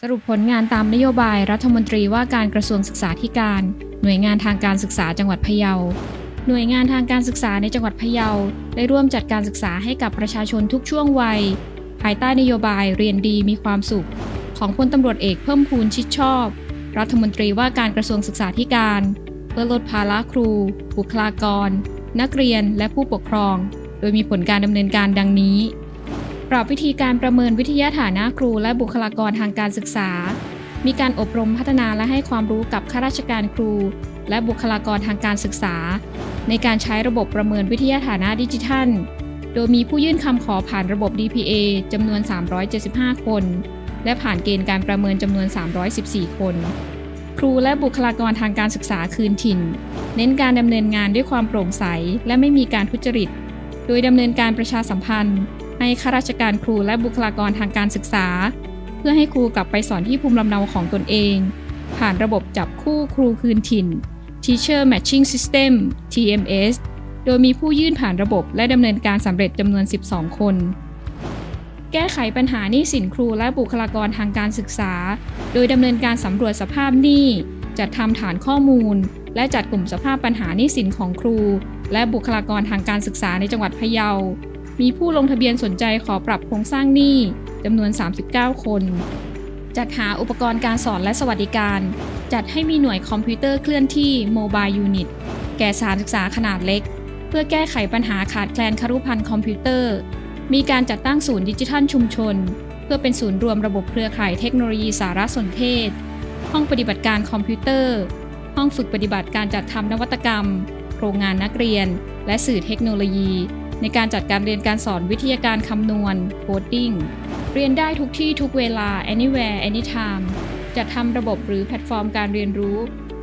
สรุปผลงานตามนโยบายรัฐมนตรีว่าการกระทรวงศึกษาธิการ หน่วยงานทางการศึกษาจังหวัดพะเยา หน่วยงานทางการศึกษาในจังหวัดพะเยาได้ร่วมจัดการศึกษาให้กับประชาชนทุกช่วงวัย ภายใต้นโยบายเรียนดีมีความสุข ของพลตำรวจเอกเพิ่มพูนชิดชอบ รัฐมนตรีว่าการกระทรวงศึกษาธิการ เพื่อลดภาระครู บุคลากร นักเรียนและผู้ปกครอง โดยมีผลการดำเนินการดังนี้ ปรับวิธีการประเมินวิทยาฐานะครูและบุคลากรทางการศึกษา มีการอบรมพัฒนาและให้ความรู้กับข้าราชการครู และบุคลากรทางการศึกษา ในการใช้ระบบประเมินวิทยาฐานะดิจิทัล โดยมีผู้ยื่นคำขอผ่านระบบ DPA จำนวน 375 คน และผ่านเกณฑ์การประเมินจำนวน 314 คน ครูและบุคลากรทางการศึกษาคืนถิ่น เน้นการดำเนินงานด้วยความโปร่งใส และไม่มีการทุจริต โดยดำเนินการประชาสัมพันธ์ ให้ข้าราชการครูและบุคลากรทางการศึกษา เพื่อให้ครูกลับไปสอนที่ภูมิลำเนาของตนเอง ผ่านระบบจับคู่ครูคืนถิ่น Teacher Matching System TMS โดยมีผู้ยื่นผ่านระบบและดำเนินการสำเร็จจำนวน 12 คน แก้ไขปัญหาหนี้สินครูและบุคลากรทางการศึกษา โดยดำเนินการสำรวจสภาพหนี้ จัดทำฐานข้อมูล และจัดกลุ่มสภาพปัญหาหนี้สินของครู และบุคลากรทางการศึกษาในจังหวัดพะเยา มีผู้ลงทะเบียนสนใจขอปรับโครงสร้างหนี้จำนวน 39 คน จัดหาอุปกรณ์การสอนและสวัสดิการ จัดให้มีหน่วยคอมพิวเตอร์เคลื่อนที่โมบายยูนิตแก่สถานศึกษาขนาดเล็ก เพื่อแก้ไขปัญหาขาดแคลนครุพันธ์คอมพิวเตอร์ มีการจัดตั้งศูนย์ดิจิทัลชุมชน เพื่อเป็นศูนย์รวมระบบเครือข่ายเทคโนโลยีสารสนเทศ ห้องปฏิบัติการคอมพิวเตอร์ ห้องฝึกปฏิบัติการจัดทำนวัตกรรม โรงงานนักเรียน และสื่อเทคโนโลยี ในการจัดการเรียนการสอนวิทยาการคำนวณโคดดิ้งเรียนได้ทุกที่ทุกเวลา anywhere anytime จัดทำระบบหรือแพลตฟอร์มการเรียนรู้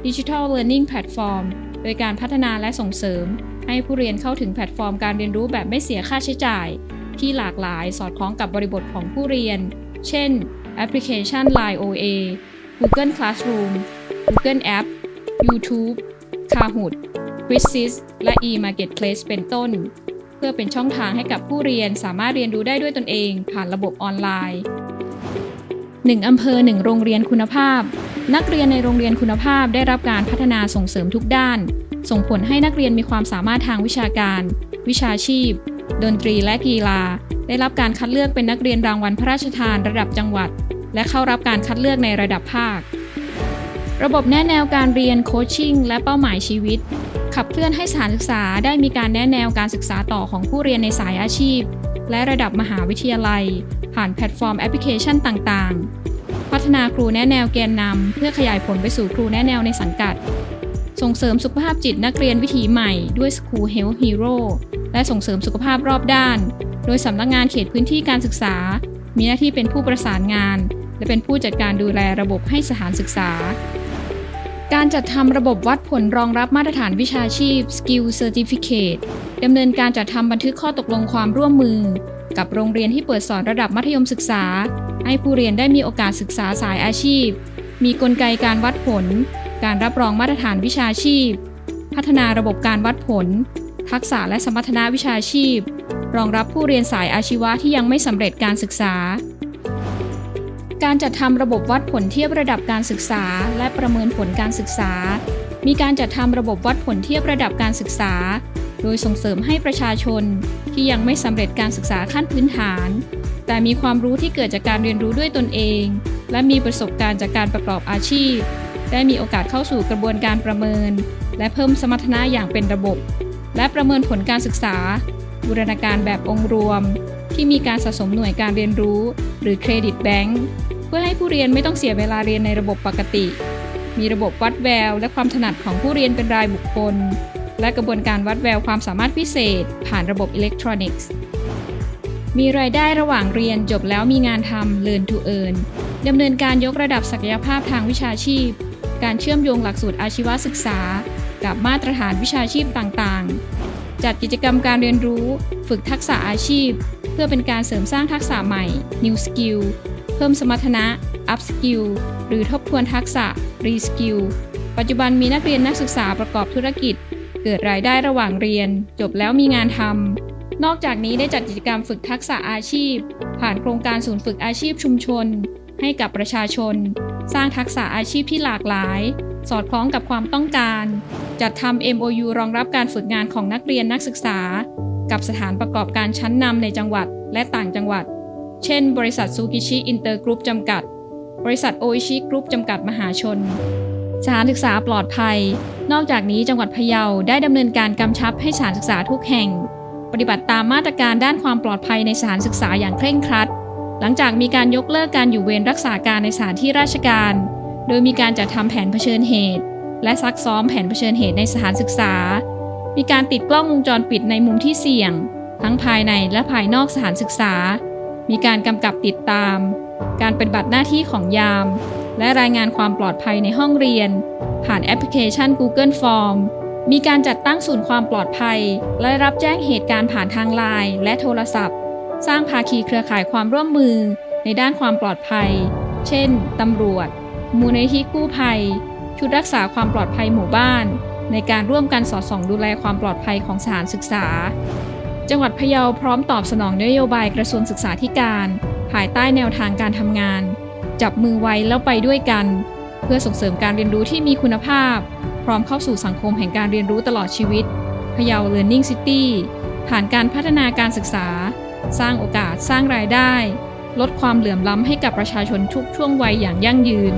Digital Learning Platform โดยการพัฒนาและส่งเสริม ให้ผู้เรียนเข้าถึงแพลตฟอร์มการเรียนรู้แบบไม่เสียค่าใช้จ่าย ที่หลากหลายสอดคล้องกับบริบทของผู้เรียน เช่น แอปพลิเคชัน Line OA Google Classroom Google App YouTube Kahoot Quizzes และ e-marketplace เป็นต้น พื่อเป็นช่องทางให้กับผู้เรียนสามารถเรียนรู้ได้ด้วยตนเอง ผ่านระบบออนไลน์ 1 อำเภอ 1 โรงเรียนคุณภาพ นักเรียนในโรงเรียนคุณภาพได้รับการพัฒนาส่งเสริมทุกด้าน ส่งผลให้นักเรียนมีความสามารถทางวิชาการ วิชาชีพ ดนตรีและกีฬา ได้รับการคัดเลือกเป็นนักเรียนรางวัลพระราชทานระดับจังหวัด และเข้ารับการคัดเลือกในระดับภาค ระบบแนะแนวการเรียนโคชชิ่งและเป้าหมายชีวิต ขับเคลื่อนให้สถานศึกษาได้มีการแนะแนวการศึกษาต่อของผู้เรียนในสายอาชีพ และระดับมหาวิทยาลัย ผ่านแพลตฟอร์มแอปพลิเคชันต่างๆ พัฒนาครูแนะแนวแกนนำเพื่อขยายผลไปสู่ครูแนะแนวในสังกัด ส่งเสริมสุขภาพจิตนักเรียนวิถีใหม่ด้วย School Health Hero และส่งเสริมสุขภาพรอบด้าน โดยสำนักงานเขตพื้นที่การศึกษา มีหน้าที่เป็นผู้ประสานงาน และเป็นผู้จัดการดูแลระบบให้สถานศึกษา การจัดทำระบบวัดผลรองรับมาตรฐานวิชาชีพ Skill Certificate ดำเนินการจัดทำบันทึกข้อตกลงความร่วมมือ กับโรงเรียนที่เปิดสอนระดับมัธยมศึกษา ให้ผู้เรียนได้มีโอกาสศึกษาสายอาชีพ มีกลไกการวัดผล การรับรองมาตรฐานวิชาชีพ พัฒนาระบบการวัดผล ทักษะและสมรรถนะวิชาชีพ รองรับผู้เรียนสายอาชีวะที่ยังไม่สำเร็จการศึกษา การจัดทำระบบวัดผลเทียบระดับการศึกษา และประเมินผลการศึกษา มีการจัดทำระบบวัดผลเทียบระดับการศึกษา โดยส่งเสริมให้ประชาชน ที่ยังไม่สำเร็จการศึกษาขั้นพื้นฐาน แต่มีความรู้ที่เกิดจากการเรียนรู้ด้วยตนเอง และมีประสบการณ์จากการประกอบอาชีพ ได้มีโอกาสเข้าสู่กระบวนการประเมิน และเพิ่มสมรรถนะอย่างเป็นระบบ และประเมินผลการศึกษา บูรณาการแบบองค์รวม ที่มีการสะสมหน่วยการเรียนรู้ หรือเครดิตแบงค์เพื่อให้ผู้เรียนไม่ต้องเสียเวลาเรียนในระบบปกติ มีระบบวัดแวว และความถนัดของผู้เรียนเป็นรายบุคคล และกระบวนการวัดแววความสามารถพิเศษ ผ่านระบบอิเล็กทรอนิกส์มีรายได้ระหว่างเรียนจบแล้วมีงานทำ Learn to Earn ดำเนินการยกระดับศักยภาพทางวิชาชีพ การเชื่อมโยงหลักสูตรอาชีวศึกษา กับมาตรฐานวิชาชีพต่างๆ จัดกิจกรรมการเรียนรู้ ฝึกทักษะอาชีพ เพื่อเป็นการเสริมสร้างทักษะใหม่ New Skill เพิ่มสมรรถนะ Up Skill หรือทบทวนทักษะ Re Skill ปัจจุบันมีนักเรียนนักศึกษาประกอบธุรกิจ เกิดรายได้ระหว่างเรียน จบแล้วมีงานทำนอกจากนี้ได้จัดกิจกรรมฝึกทักษะอาชีพ ผ่านโครงการศูนย์ฝึกอาชีพชุมชน ให้กับประชาชน สร้างทักษะอาชีพที่หลากหลาย สอดคล้องกับความต้องการ จัดทำ MOU รองรับการฝึกงานของนักเรียนนักศึกษา กับสถานประกอบการชั้นนำในจังหวัดและต่างจังหวัด เช่น บริษัทซูกิชิอินเตอร์กรุ๊ปจำกัด บริษัทโออิชิกรุ๊ปจำกัดมหาชน สถานศึกษาปลอดภัย นอกจากนี้จังหวัดพะเยาได้ดำเนินการกำชับให้สถานศึกษาทุกแห่ง ปฏิบัติตามมาตรการด้านความปลอดภัยในสถานศึกษาอย่างเคร่งครัด หลังจากมีการยกเลิกการอยู่เวรรักษาการในสถานที่ราชการ โดยมีการจัดทำแผนเผชิญเหตุ และซักซ้อมแผนเผชิญเหตุในสถานศึกษา มีการติดกล้องวงจรปิดในมุมที่เสี่ยง ทั้งภายในและภายนอกสถานศึกษา มีการกำกับติดตาม การปฏิบัติหน้าที่ของยาม และรายงานความปลอดภัยในห้องเรียน ผ่านแอปพลิเคชัน Google Form มีการจัดตั้งศูนย์ความปลอดภัย และรับแจ้งเหตุการณ์ผ่านทางไลน์และโทรศัพท์ สร้างภาคีเครือข่ายความร่วมมือในด้านความปลอดภัย เช่น ตำรวจ มูลนิธิกู้ภัย ชุดรักษาความปลอดภัยหมู่บ้าน ในการร่วมกันสอดส่องดูแลความปลอดภัยของสถานศึกษา จังหวัดพะเยาพร้อมตอบสนองนโยบายกระทรวงศึกษาธิการ ภายใต้แนวทางการทำงาน จับมือไว้แล้วไปด้วยกัน เพื่อส่งเสริมการเรียนรู้ที่มีคุณภาพ พร้อมเข้าสู่สังคมแห่งการเรียนรู้ตลอดชีวิตพะเยา Learning City ผ่านการพัฒนาการศึกษา สร้างโอกาสสร้างรายได้ ลดความเหลื่อมล้ำให้กับประชาชนทุกช่วงวัยอย่างยั่งยืน